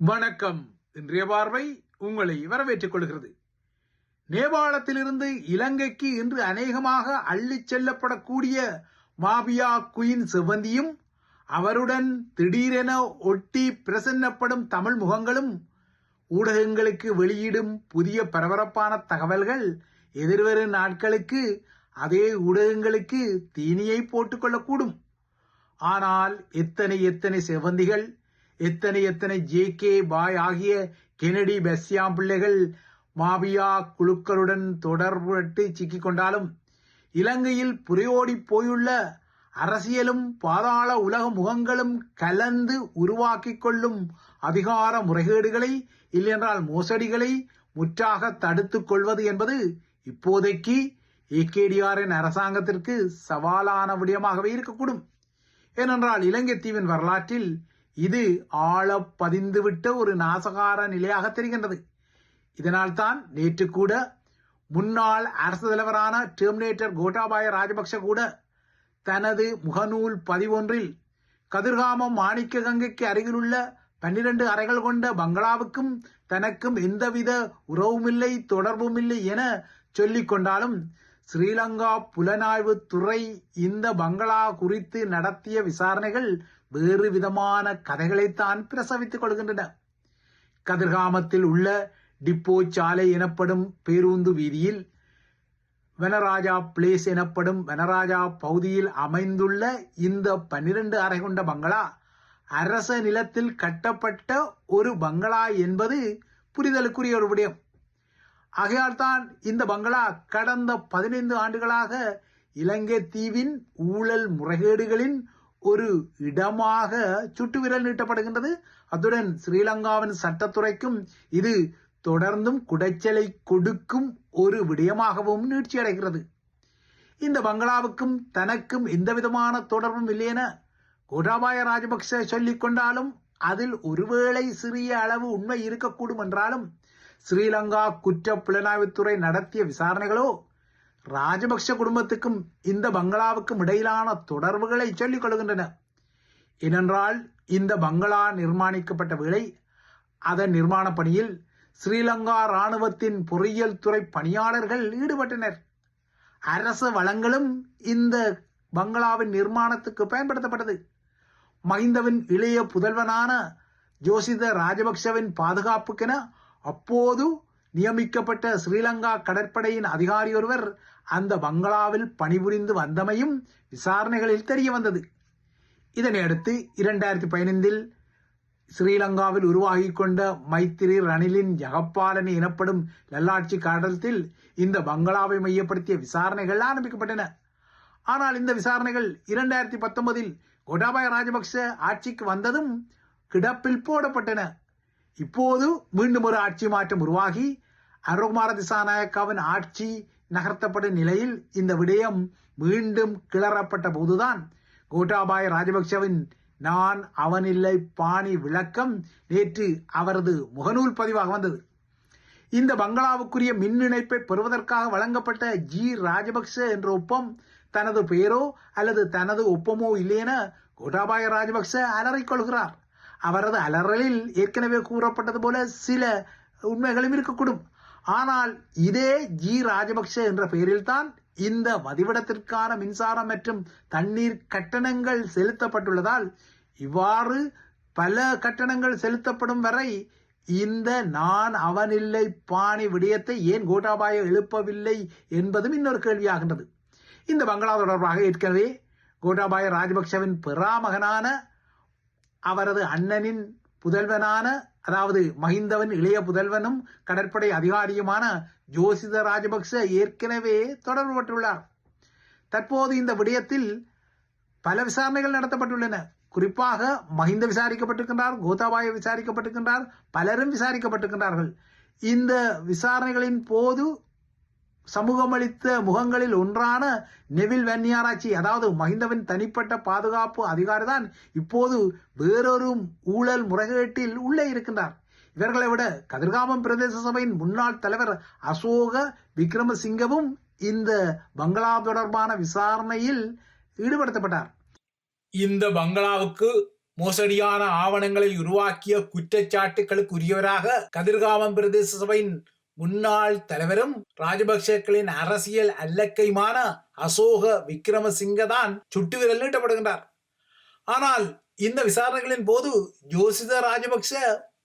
வணக்கம். இன்றைய பார்வை உங்களை வரவேற்றுக் கொள்கிறது. நேபாளத்திலிருந்து இலங்கைக்கு இன்று அநேகமாக அள்ளிச் செல்லப்படக்கூடிய மாபியா குயின் செவ்வந்தியும் அவருடன் திடீரென ஒட்டி பிரசன்னப்படும் தமிழ் முகங்களும் ஊடகங்களுக்கு வெளியிடும் புதிய பரபரப்பான தகவல்கள் எதிர்வரும் நாட்களுக்கு அதே ஊடகங்களுக்கு தீனியை போட்டுக்கொள்ளக்கூடும் ஆனால் எத்தனை எத்தனை செவந்திகள் எத்தனை எத்தனை ஜே கே பாய் ஆகிய கெனடி பெஸ்யாம் பிள்ளைகள் மாபியா குழுக்களுடன் தொடர்புபட்டு சிக்கிக் கொண்டாலும் இலங்கையில் புரையோடி போயுள்ள அரசியலும் பாதாள உலக முகங்களும் கலந்து உருவாக்கிக் கொள்ளும் அதிகார முறைகேடுகளை இல்லையென்றால் மோசடிகளை முற்றாக தடுத்துக் கொள்வது என்பது இப்போதைக்கு ஏகேடிஆரின் அரசாங்கத்திற்கு சவாலான விடயமாகவே இருக்கக்கூடும். ஏனென்றால் இலங்கை தீவின் வரலாற்றில் இது ஆழ பதிந்துவிட்ட ஒரு நாசகார நிலையாக தெரிகின்றது. இதனால்தான் நேற்று கூட முன்னாள் அரசு தலைவரான டெர்மினேட்டர் கோட்டாபாய ராஜபக்ஷ கூட தனது முகநூல் பதிவொன்றில் கதிர்காமம் மாணிக்க கங்கைக்கு அருகிலுள்ள பன்னிரண்டு அறைகள் கொண்ட பங்களாவுக்கும் தனக்கும் எந்தவித உறவுமில்லை தொடர்புமில்லை என சொல்லிக் கொண்டாலும் ஸ்ரீலங்கா புலனாய்வு துறை இந்த பங்களா குறித்து நடத்திய விசாரணைகள் வேறு விதமான கதைகளைத்தான் பிரசவித்துக் கொள்கின்றன. கதிர்காமத்தில் உள்ள டிப்போ சாலை எனப்படும் பேருந்து வீதியில் வனராஜா பிளேஸ் எனப்படும் வனராஜா பகுதியில் அமைந்துள்ள இந்த பன்னிரண்டு அறை கொண்ட பங்களா அரச நிலத்தில் கட்டப்பட்ட ஒரு பங்களா என்பது புரிதலுக்குரிய ஒரு விடயம். ஆகையால் தான் இந்த பங்களா கடந்த பதினைந்து ஆண்டுகளாக இலங்கை தீவின் ஊழல் முறைகேடுகளின் ஒரு இடமாக சுட்டுவிரல் நீட்டப்படுகின்றது. அத்துடன் ஸ்ரீலங்காவின் சட்டத்துறைக்கும் இது தொடர்ந்தும் குடைச்சலை கொடுக்கும் ஒரு விடயமாகவும் நீட்சியடைகிறது. இந்த பங்களாவுக்கும் தனக்கும் எந்த விதமான தொடர்பும் இல்லையென கோட்டாபாய ராஜபக்ச சொல்லிக் கொண்டாலும் அதில் ஒருவேளை சிறிய அளவு உண்மை இருக்கக்கூடும் என்றாலும் ஸ்ரீலங்கா குற்ற புலனாய்வுத்துறை நடத்திய விசாரணைகளோ ராஜபக்ஷ குடும்பத்துக்கும் இந்த பங்களாவுக்கும் இடையிலான தொடர்புகளை சொல்லிக் கொள்கின்றன. ஏனென்றால் இந்த பங்களா நிர்மாணிக்கப்பட்ட வேளை அதன் நிர்மாண பணியில் ஸ்ரீலங்கா ராணுவத்தின் பொறியியல் துறை பணியாளர்கள் ஈடுபட்டனர். அரச வளங்களும் இந்த பங்களாவின் நிர்மாணத்துக்கு பயன்படுத்தப்பட்டது. மஹிந்தவின் இளைய புதல்வனான ஜோசித ராஜபக்சவின் பாதுகாப்புக்கென அப்போது நியமிக்கப்பட்ட ஸ்ரீலங்கா கடற்படையின் அதிகாரி ஒருவர் அந்த பங்களாவில் பணிபுரிந்து வந்தமையும் விசாரணைகளில் தெரிய வந்தது. இதனையடுத்து இரண்டாயிரத்தி பதினைந்தில் ஸ்ரீலங்காவில் உருவாகி கொண்ட மைத்திரி ரணிலின் ஜகப்பாலனி எனப்படும் லல்லாட்சி காடலத்தில் இந்த பங்களாவை மையப்படுத்திய விசாரணைகள் ஆரம்பிக்கப்பட்டன. ஆனால் இந்த விசாரணைகள் இரண்டாயிரத்தி பத்தொன்பதில் கோட்டாபாய ராஜபக்ச ஆட்சிக்கு வந்ததும் கிடப்பில் போடப்பட்டன. இப்போது மீண்டும் ஒரு ஆட்சி மாற்றம் உருவாகி அருகுமார திசாநாயக்காவின் ஆட்சி நகர்த்தப்படும் நிலையில் இந்த விடயம் மீண்டும் கிளறப்பட்ட போதுதான் கோட்டாபாய ராஜபக்சவின் நான் அவனில்லை பாணி விளக்கம் நேற்று அவரது முகநூல் பதிவாக வந்தது. இந்த பங்களாவுக்குரிய மின் இணைப்பை பெறுவதற்காக வழங்கப்பட்ட ஜி ராஜபக்ச என்ற ஒப்பம் தனது பெயரோ அல்லது தனது ஒப்பமோ இல்லையென கோட்டாபாய ராஜபக்ச அலறிக் கொள்கிறார். அவரது அலறலில் ஏற்கனவே கூறப்பட்டது போல சில உண்மைகளும் இருக்கக்கூடும். ஆனால் இதே ஜி ராஜபக்ஷ என்ற பெயரில்தான் இந்த வதிவிடத்திற்கான மின்சாரம் மற்றும் தண்ணீர் கட்டணங்கள் செலுத்தப்பட்டுள்ளதால் இவ்வாறு பல கட்டணங்கள் செலுத்தப்படும் வரை இந்த நான் அவனில்லை பாணி விடயத்தை ஏன் கோட்டாபாய எழுப்பவில்லை என்பதும் இன்னொரு கேள்வியாகின்றது. இந்த பங்களா தொடர்பாக ஏற்கனவே கோட்டாபாய ராஜபக்சவின் பெறாமகனான அவரது அண்ணனின் புதல்வனான அதாவது மஹிந்தவன் இளைய புதல்வனும் கடற்படை அதிகாரியுமான ஜோசித ராஜபக்ச ஏற்கனவே தொடர்புபட்டுள்ளார் தற்போது இந்த விடயத்தில் பல விசாரணைகள் நடத்தப்பட்டுள்ளன. குறிப்பாக மஹிந்த விசாரிக்கப்பட்டிருக்கின்றார் கோதாபாய விசாரிக்கப்பட்டிருக்கின்றார் பலரும் விசாரிக்கப்பட்டிருக்கின்றார்கள். இந்த விசாரணைகளின் போது சமூகமளித்த முகங்களில் ஒன்றான நெவில் வன்னியாராச்சி அதாவது மஹிந்தவின் தனிப்பட்ட பாதுகாப்பு அதிகாரி தான் இப்போது வேறொரு ஊழல் முறைகேட்டில் உள்ளே இருக்கின்றார். இவர்களை விட கதிர்காமம் பிரதேச சபையின் முன்னாள் தலைவர் அசோக விக்ரமசிங்கவும் இந்த பங்களா தொடர்பான விசாரணையில் ஈடுபடுத்தப்பட்டார். இந்த பங்களாவுக்கு மோசடியான ஆவணங்களை உருவாக்கிய குற்றச்சாட்டுகளுக்குரியவராக கதிர்காமம் பிரதேச சபையின் முன்னாள் தலைவரும் ராஜபக்சேக்களின் அரசியல் அல்லக்கையுமான அசோக விக்ரமசிங்க தான் சுட்டு விரல் நீட்டப்படுகின்றார். ஆனால் இந்த விசாரணைகளின் போது ஜோசித ராஜபக்ச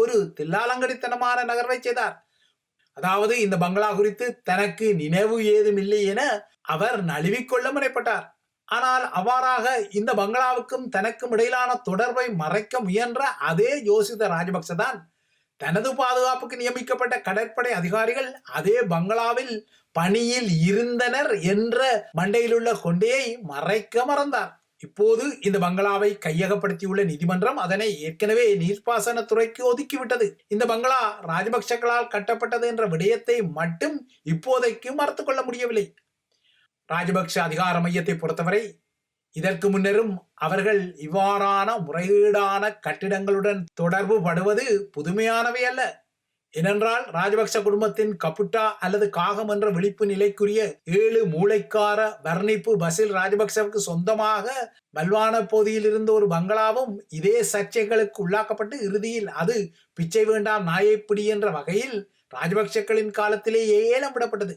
ஒரு தில்லாலங்கடித்தனமான நகர்வை செய்தார். அதாவது இந்த பங்களா குறித்து தனக்கு நினைவு ஏதும் இல்லை என அவர் நழுவிக்கொள்ள முனைப்பட்டார். ஆனால் அவ்வாறாக இந்த பங்களாவுக்கும் தனக்கும் இடையிலான தொடர்பை மறைக்க முயன்ற அதே யோசித ராஜபக்ச தான் தனது பாதுகாப்புக்கு நியமிக்கப்பட்ட கடற்படை அதிகாரிகள் அதே பங்களாவில் பணியில் இருந்தனர் என்ற மண்டையிலுள்ள கொண்டையை மறைக்க மறந்தார். இப்போது இந்த பங்களாவை கையகப்படுத்தியுள்ள நீதிமன்றம் அதனை ஏற்கனவே நீர்ப்பாசனத்துறைக்கு ஒதுக்கிவிட்டது. இந்த பங்களா ராஜபக்சக்களால் கட்டப்பட்டது என்ற விடயத்தை மட்டும் இப்போதைக்கு மறுத்து கொள்ள முடியவில்லை. ராஜபக்ஷ அதிகார மையத்தை பொறுத்தவரை இதற்கு முன்னரும் அவர்கள் இவ்வாறான முறையீடான கட்டிடங்களுடன் தொடர்பு படுவது புதுமையானவை அல்ல. ஏனென்றால் ராஜபக்ச குடும்பத்தின் கப்புட்டா அல்லது காகம் என்ற விழிப்பு நிலைக்குரிய ஏழு மூளைக்கார வர்ணிப்பு பசில் ராஜபக்சவுக்கு சொந்தமாக பல்வான பகுதியில் இருந்த ஒரு பங்களாவும் இதே சர்ச்சைகளுக்கு உள்ளாக்கப்பட்டு இறுதியில் அது பிச்சை வேண்டாம் நாயைப்பிடி என்ற வகையில் ராஜபக்சக்களின் காலத்திலேயே ஏலம் விடப்பட்டது.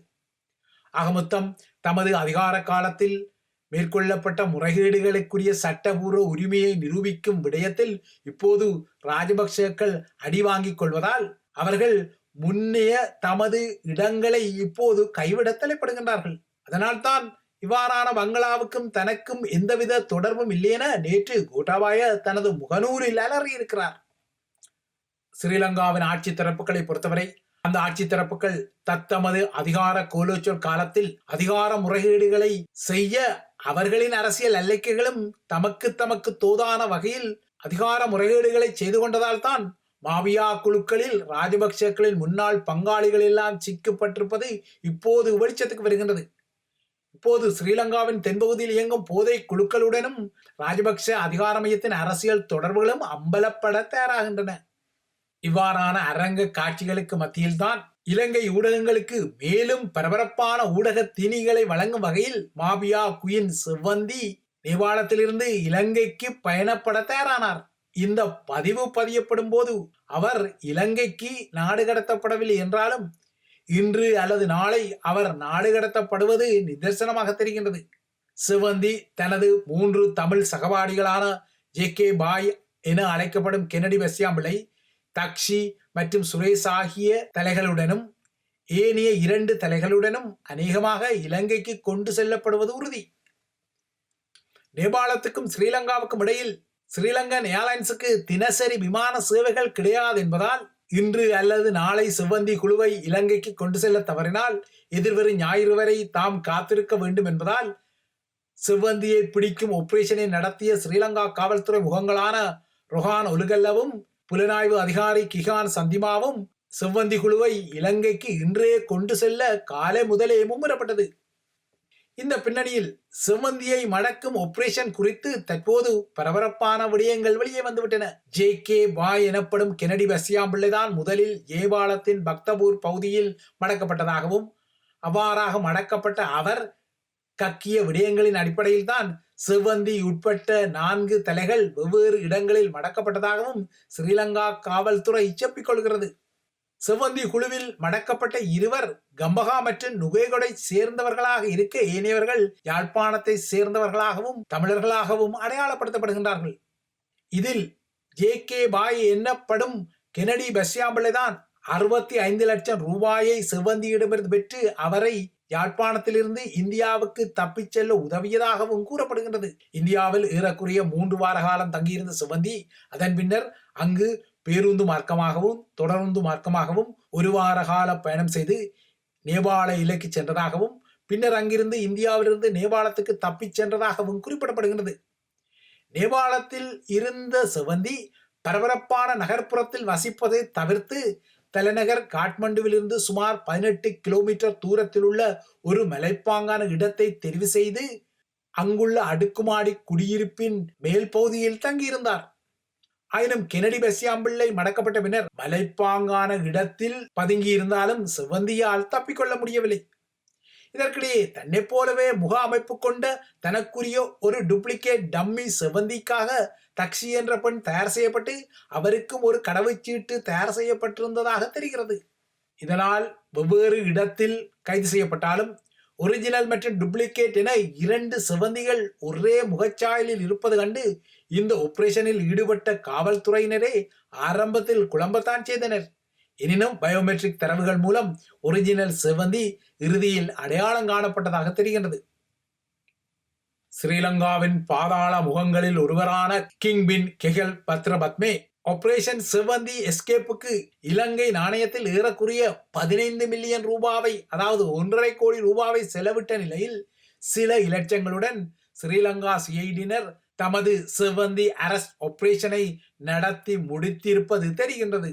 ஆக மொத்தம் தமது அதிகார காலத்தில் மேற்கொள்ளப்பட்ட முறைகேடுகளுக்குரிய சட்டபூர்வ உரிமையை நிரூபிக்கும் விடயத்தில் இப்போது ராஜபக்சேக்கள் அடி வாங்கிக் கொள்வதால் அவர்கள் முன்னைய தமது இடங்களை இப்போது கைவிட தலைப்படுகின்றார்கள். அதனால்தான் இவ்வாறான பங்களாவுக்கும் தனக்கும் எந்தவித தொடர்பும் இல்லையென நேற்று கோட்டாபாய தனது முகநூரில் அலறியிருக்கிறார். ஸ்ரீலங்காவின் ஆட்சி தரப்புகளை பொறுத்தவரை அந்த ஆட்சி தரப்புகள் தத்தமது அதிகார கோலோச்சொல் காலத்தில் அதிகார முறைகேடுகளை செய்ய அவர்களின் அரசியல் அல்லைக்கைகளும் தமக்கு தமக்கு தோதான வகையில் அதிகார முறைகேடுகளை செய்து கொண்டதால் தான் மாவியா குழுக்களில் ராஜபக்சேக்களின் முன்னாள் பங்காளிகள் எல்லாம் சிக்கப்பட்டிருப்பது இப்போது வெளிச்சத்துக்கு வருகின்றது. இப்போது ஸ்ரீலங்காவின் தென்பகுதியில் இயங்கும் போதை குழுக்களுடனும் ராஜபக்ச அதிகார மையத்தின் அரசியல் தொடர்புகளும் அம்பலப்பட தயாராகின்றன. இவ்வாறான அரங்க காட்சிகளுக்கு மத்தியில்தான் இலங்கை ஊடகங்களுக்கு மேலும் பரபரப்பான ஊடக தீனிகளை வழங்கும் வகையில் மாபியா குயின் செவ்வந்தி நேபாளத்திலிருந்து இலங்கைக்கு பயணப்பட தயாரானார். இந்த பதிவு பதியப்படும் போது அவர் இலங்கைக்கு நாடு கடத்தப்படவில்லை என்றாலும் இன்று அல்லது நாளை அவர் நாடு கடத்தப்படுவது நிதர்சனமாக தெரிகின்றது. சிவந்தி தனது மூன்று தமிழ் சகபாடிகளான ஜே கே பாய் என அழைக்கப்படும் கென்னடி பஸ்யாம்பிளை தக்ஷி மற்றும் சுரேஷ் ஆகிய தலைகளுடனும் ஏனைய இரண்டு தலைகளுடனும் அநேகமாக இலங்கைக்கு கொண்டு செல்லப்படுவது உறுதி. நேபாளத்துக்கும் ஸ்ரீலங்காவுக்கும் இடையில் ஸ்ரீலங்கன் ஏர்லைன்ஸுக்கு தினசரி விமான சேவைகள் கிடையாது என்பதால் இன்று அல்லது நாளை செவ்வந்தி குழுவை இலங்கைக்கு கொண்டு செல்ல தவறினால் எதிர்வரும் ஞாயிறு வரை தாம் காத்திருக்க வேண்டும் என்பதால் செவ்வந்தியை பிடிக்கும் ஆபரேஷனை நடத்திய ஸ்ரீலங்கா காவல்துறை முகங்களான ரொஹான் ஒலுகல்லவும் புலனாய்வு அதிகாரி கிகான் சந்திமாவும் செவ்வந்தி குழுவை இலங்கைக்கு இன்றே கொண்டு செல்ல காலை முதலே மும்முரப்பட்டது. இந்த பின்னணியில் செவ்வந்தியை மடக்கும் ஆபரேஷன் குறித்து தற்போது பரபரப்பான விடயங்கள் வெளியே வந்துவிட்டன. ஜே கே பாய் எனப்படும் கெனடி பசியாம்பிள்ளைதான் முதலில் ஏபாளத்தின் பக்தபூர் பகுதியில் மடக்கப்பட்டதாகவும் அவ்வாறாக மடக்கப்பட்ட அவர் கக்கிய விடயங்களின் அடிப்படையில் தான் செவ்வந்தி உட்பட்ட நான்கு தலைகள் வெவ்வேறு இடங்களில் மடக்கப்பட்டதாகவும் ஸ்ரீலங்கா காவல்துறை செப்பிக்கொள்கிறது செவ்வந்தி குழுவில் மடக்கப்பட்ட இருவர் கம்பகா மற்றும் நுகேகொடை சேர்ந்தவர்களாக இருக்க ஏனையவர்கள் யாழ்ப்பாணத்தை சேர்ந்தவர்களாகவும் தமிழர்களாகவும் அடையாளப்படுத்தப்படுகின்றார்கள். இதில் ஜே கே பாய் என்னப்படும் கெனடி பஸ்யாம்பிள்ளை தான் அறுபத்தி ஐந்து லட்சம் ரூபாயை செவ்வந்தியிடமிருந்து பெற்று அவரை யாழ்ப்பாணத்திலிருந்து இந்தியாவுக்கு தப்பிச் செல்ல உதவியதாகவும் கூறப்படுகின்றது. இந்தியாவில் ஏறக்குறைய மூன்று வார காலம் தங்கியிருந்த சிவந்தி அதன் பின்னர் அங்கு பேருந்து மார்க்கமாகவும் தொடருந்து மார்க்கமாகவும் ஒரு வார கால பயணம் செய்து நேபாள இலைக்கு சென்றதாகவும் பின்னர் அங்கிருந்து இந்தியாவிலிருந்து நேபாளத்துக்கு தப்பிச் சென்றதாகவும் குறிப்பிடப்படுகின்றது. நேபாளத்தில் இருந்த சிவந்தி பரபரப்பான நகர்ப்புறத்தில் வசிப்பதை தவிர்த்து தலைநகர் காட்மண்டுவிலிருந்து சுமார் பதினெட்டு கிலோமீட்டர் தூரத்தில் உள்ள ஒரு மலைப்பாங்கான இடத்தை தெரிவு செய்து அங்குள்ள அடுக்குமாடி குடியிருப்பின் மேல் பகுதியில் தங்கியிருந்தார். ஆயினும் கெனடி பசியாம்பிள்ளை மடக்கப்பட்ட பின்னர் மலைப்பாங்கான இடத்தில் பதுங்கி இருந்தாலும் சிவந்தியால் தப்பிக்கொள்ள முடியவில்லை. இதற்கிடையே தன்னைப் போலவே முக அமைப்பு கொண்ட தனக்குரிய ஒரு டூப்ளிகேட் டம்மி செவந்திக்காக தக்ஷி என்ற பெண் தயார் செய்யப்பட்டு அவருக்கும் ஒரு கடவுச்சீட்டு தயார் செய்யப்பட்டிருந்ததாக தெரிகிறது. இதனால் வெவ்வேறு இடத்தில் கைது செய்யப்பட்டாலும் ஒரிஜினல் மற்றும் டூப்ளிகேட் என இரண்டு செவந்திகள் ஒரே முகச்சாயலில் இருப்பது கண்டு இந்த ஆபரேஷனில் ஈடுபட்ட காவல்துறையினரே ஆரம்பத்தில் குழம்பத்தான் செய்தனர். எனினும் பயோமெட்ரிக் தரவுகள் மூலம் ஒரிஜினல் செவந்தி இறுதியில் அடையாளம் காணப்பட்டதாக தெரிகின்றது. ஸ்ரீலங்காவின் பாதாள முகங்களில் ஒருவரான கிங் பின் கெகல் பத்ரபத்மே ஆபரேஷன் செவந்தி எஸ்கேப்புக்கு இலங்கை நாணயத்தில் ஏறக்குறைய பதினைந்து மில்லியன் ரூபாவை அதாவது ஒன்றரை கோடி ரூபாவை செலவிட்ட நிலையில் சில இலட்சங்களுடன் ஸ்ரீலங்கா சிஐடியினர் தமது செவ்வந்தி அரஸ்ட் ஆபரேஷனை நடத்தி முடித்திருப்பது தெரிகின்றது.